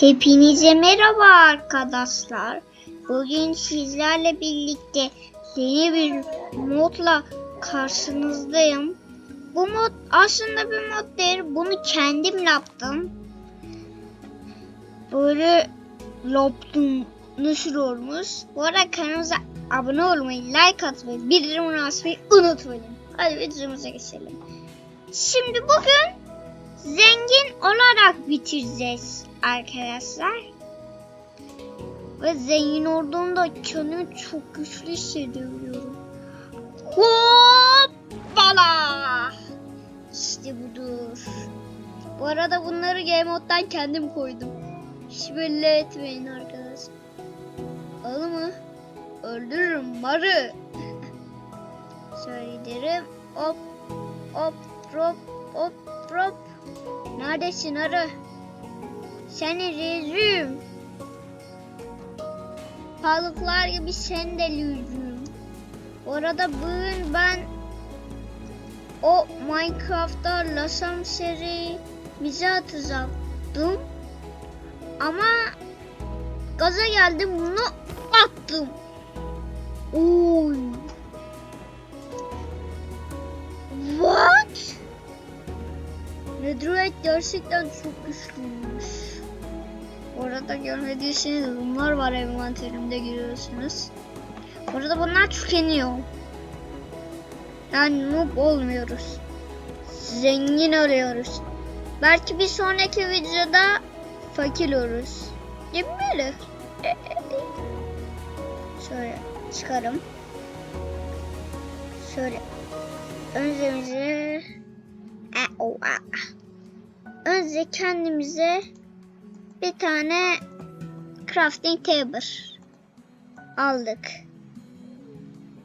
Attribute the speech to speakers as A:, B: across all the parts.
A: Hepinize merhaba arkadaşlar. Bugün sizlerle birlikte yeni bir modla karşınızdayım. Bu mod aslında bir mod değil. Bunu kendim yaptım. Böyle yaptım. Nasıl olmuş? Bu arada kanalımıza abone olmayı, like atmayı, bildirim açmayı unutmayın. Hadi videomuza geçelim. Şimdi bugün zengin olarak bitireceğiz arkadaşlar. Ve zengin olduğumda kendimi çok güçlü hissediyorum. Hoppala! İşte budur. Bu arada bunları Game Mode'dan kendim koydum. Hiç belli etmeyin arkadaşlar. Alı mı? Öldürürüm marı. Söylerim. Hop hop drop hop drop. Neredesin arı? Seni rezüm. Balıklar gibi sen de lüzüm. Bu arada bugün ben o Minecraft'ta Lasam serimizi atacaktım. Ama gaza geldim bunu attım. Oy. Netherite gerçekten çok güçlüymüş. Bu arada görmediyseniz bunlar var envanterimde görüyorsunuz. Bu arada bunlar tükeniyor. Yani noob olmuyoruz. Zengin oluyoruz. Belki bir sonraki videoda fakir oluruz. Değil mi böyle? Şöyle çıkarım. Şöyle. Önce Önce kendimize bir tane crafting table aldık.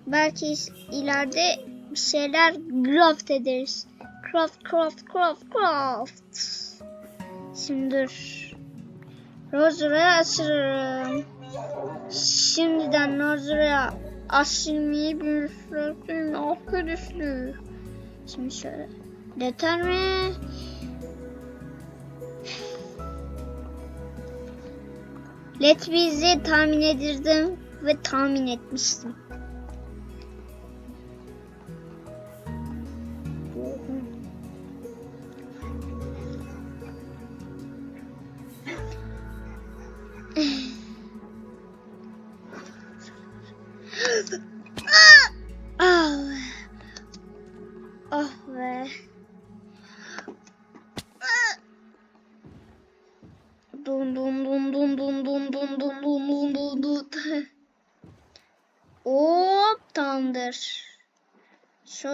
A: Belki ileride bir şeyler craft ederiz. Craft, craft, craft, craft. Şimdi dur. Rozura'ya asırım. Şimdiden Rozura'ya asılmayı bir fırlatayım arkadaşlar. Şimdi şöyle. Yeter mi? Let bizi tahmin edirdim ve tahmin etmiştim.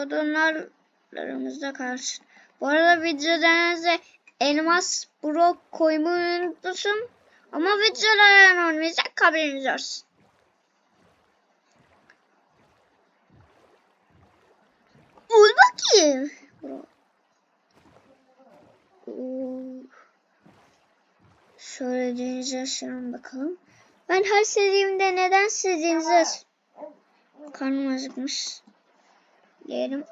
A: Sorunlarımıza karşı. Bu arada videolarınıza elmas blok koymayı unutmuşum. Ama videolar olmayacak haberiniz olsun. Ul bakayım. Oo. Şöyle denize aşırım bakalım. Ben her sevdiğimde neden aş- Karnım acıkmış. Yerim.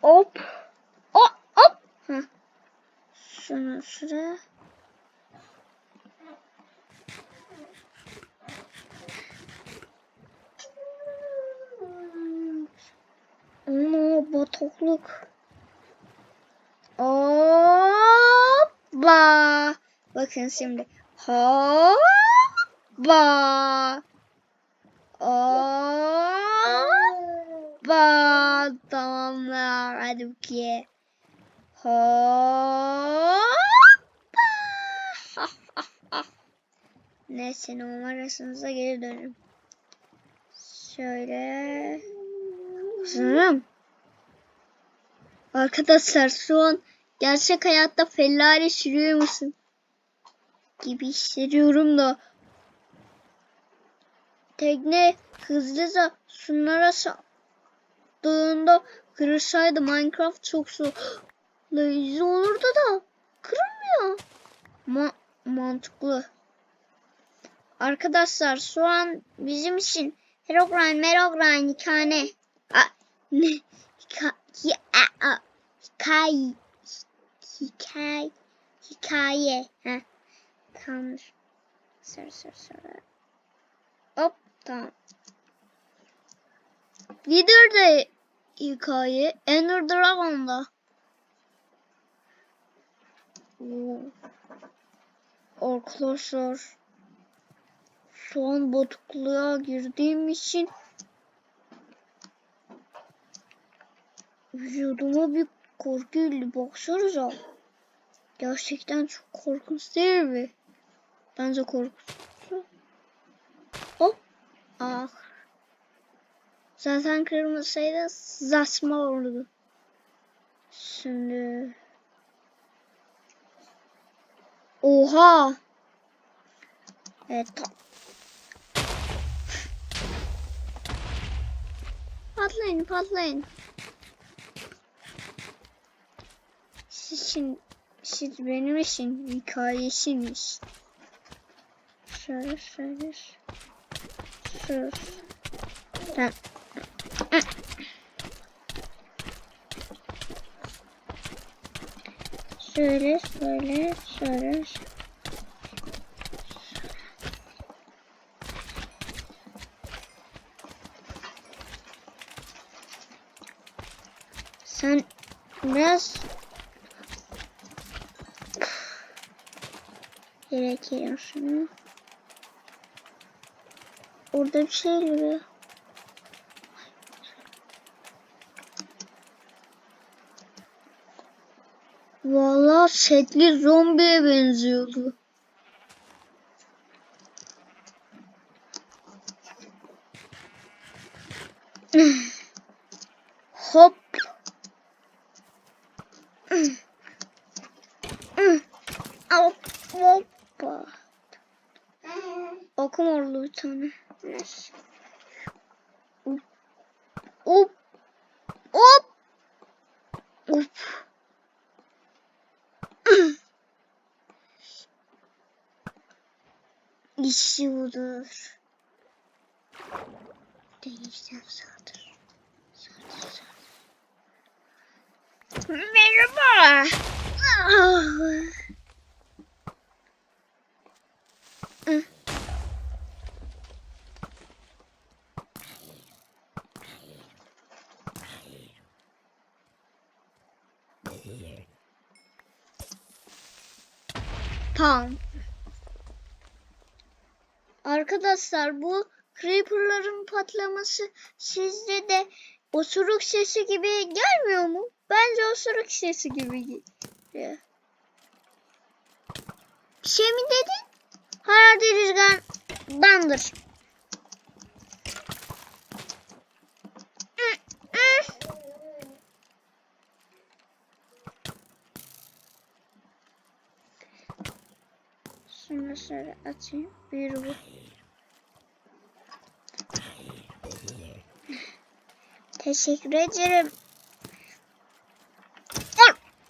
A: Hop. Hop hop. Heh. Şunu şuraya. Ana batokluk. Hoppa. Bakın şimdi. Hoppa. Hoppa. Tamamlar. Hadi bakayım. Hoppa. Neyse numarasınıza geri dönün. Şöyle. Sanırım. Arkadaşlar şu an gerçek hayatta Ferrari sürüyor musun? Gibi hissediyorum da. Tekne hızlıca sunlara saptığında kırılsaydı Minecraft çok zorlayıcı olurdu da kırılmıyor. Ma mantıklı. Arkadaşlar şu an bizim için Herobrine, Merogrine, hikane. A, ne? Hika, hikaye. Hikaye. Hikaye. Heh. Tamamdır. Sarı sarı sarı. Hop tamam. De hikaye. Ender Dragon'da. Arkadaşlar şu an batıklığa girdiğim için vücuduma bir korku geldi. Baksanıza. Gerçekten çok korkunç değil mi? Bence korkunç. Hop. Ah. Zaten kırmızıydı. Zasma oldu. Şimdi. Oha. Evet. Patlayın patlayın. Siz siz benim için hikayesiniz. Şöyle şöyle. Şöyle. Tamam. Şöyle şöyle şöyle. Sen biraz gerekiyor şunu. Orada bir şey oluyor. Vallahi setli zombiye benziyordu. Hop. Hop. Okum oldu bir tane. Hop. Hop. Hop. Hop. İşi budur. Değişten sağdır. Sağdır sağdır. Merhaba. Tamam. Arkadaşlar bu creeperların patlaması sizde de osuruk sesi gibi gelmiyor mu? Bence osuruk sesi gibi geliyor. Bir şey mi dedin? Herhalde rüzgardandır. Şunu şöyle açayım. Bir bu. Teşekkür ederim.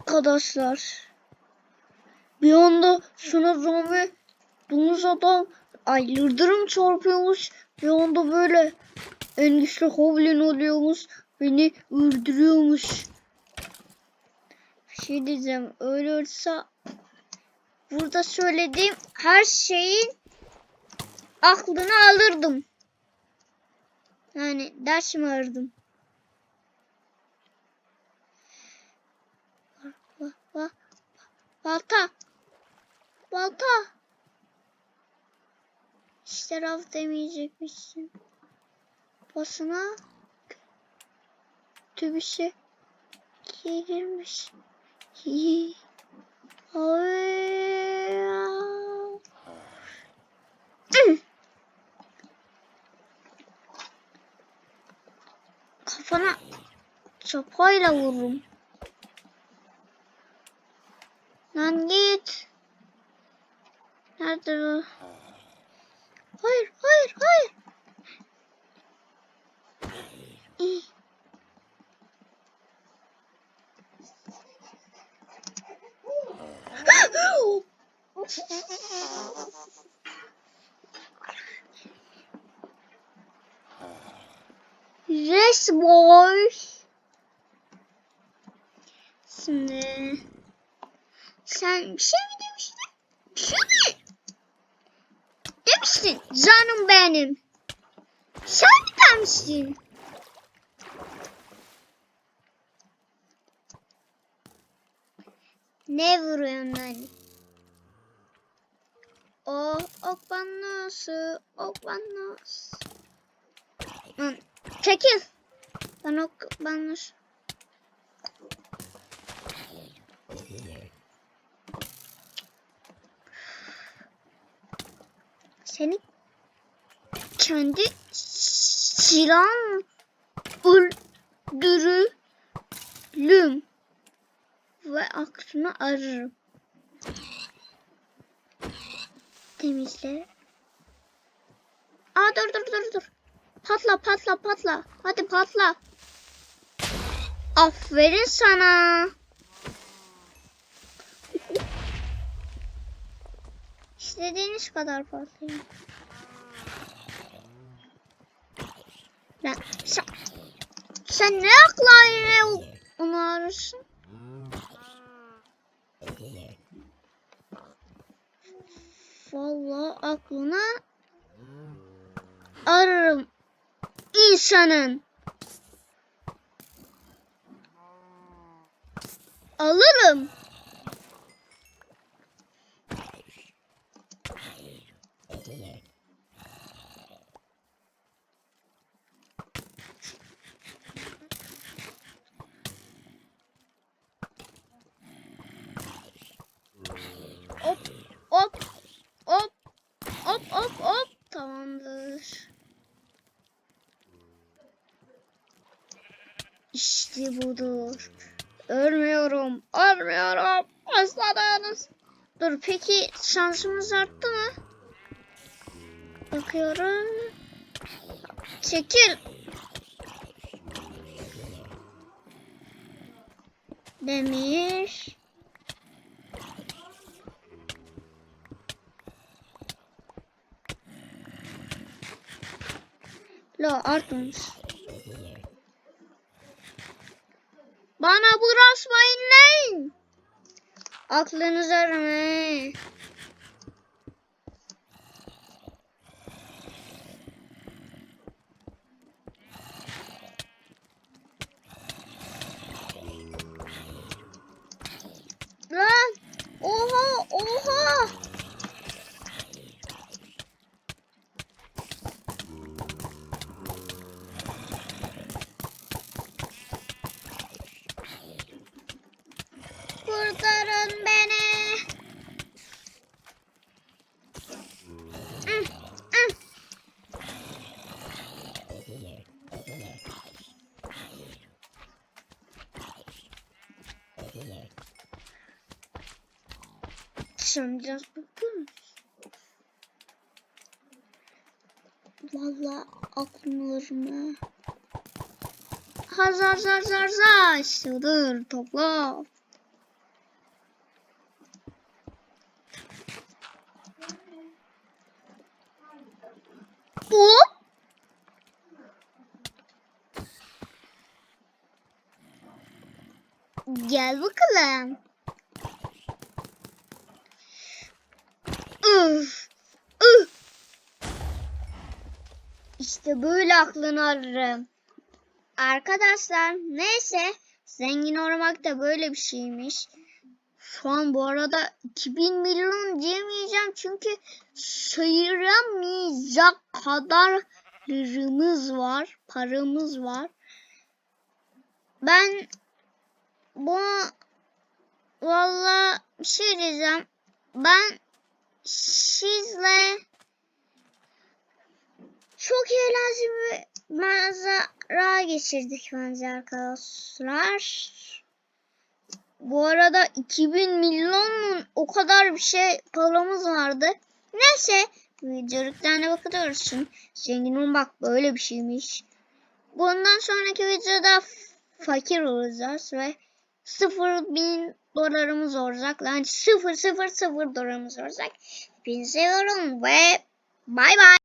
A: Arkadaşlar. Bir anda şuna zombi domuz adam ay yıldırım çarpıyormuş. Bir anda böyle en güçlü goblin oluyormuş. Beni öldürüyormuş. Bir şey diyeceğim. Öyle olsa burada söylediğim her şeyin aklını alırdım. Yani dersimi alırdım. Balta. Balta. İşte raf demeyecekmişsin. Basına tübüsü girmiş. Hi. Ay. Kafana sopayla vururum. Yes boy. Şimdi Sen bir şey mi demiştin? Bir şey mi? Demiştin. Canım benim. Sen mi demiştin? Ne vuruyorsun lan? O okbanusu, okbanus. Lan çekil. Ben okbanus. Seni kendi silahım öldürürüm ve aklını ararım. Temizle. Aa dur dur dur dur. Patla patla patla. Hadi patla. Aferin sana. İstediğiniz kadar patlayın. Lan sen, sen ne akla yine onu arıyorsun? Vallahi aklına ararım insanın. Alırım. Hop hop hop hop hop hop tamamdır. İşte budur. Ölmüyorum. Ölmüyorum. Aslanız. Dur peki şansımız arttı mı? Bakıyorum. Çekil. Demir. La artmış. Bana bulaşmayın lan. Aklınız biraz bakın. Vallahi aklım alır mı? Hazar zar zar zar. Dur topla. Hop. Gel bakalım. İşte böyle aklını ararım. Arkadaşlar neyse zengin olmak da böyle bir şeymiş. Şu an bu arada 2000 milyon diyemeyeceğim çünkü sayılamayacak kadar liramız var, paramız var. Ben bu valla bir şey diyeceğim. Ben sizle çok eğlenceli bir manzara geçirdik bence arkadaşlar. Bu arada 2000 milyon o kadar bir şey paramız vardı. Neyse videolarına bakıyoruz şimdi. Zengin olmak böyle bir şeymiş. Bundan sonraki videoda fakir olacağız ve 0 bin dolarımız olacak. Yani 0 0 0 dolarımız olacak. Hepinizi seviyorum ve bay bay.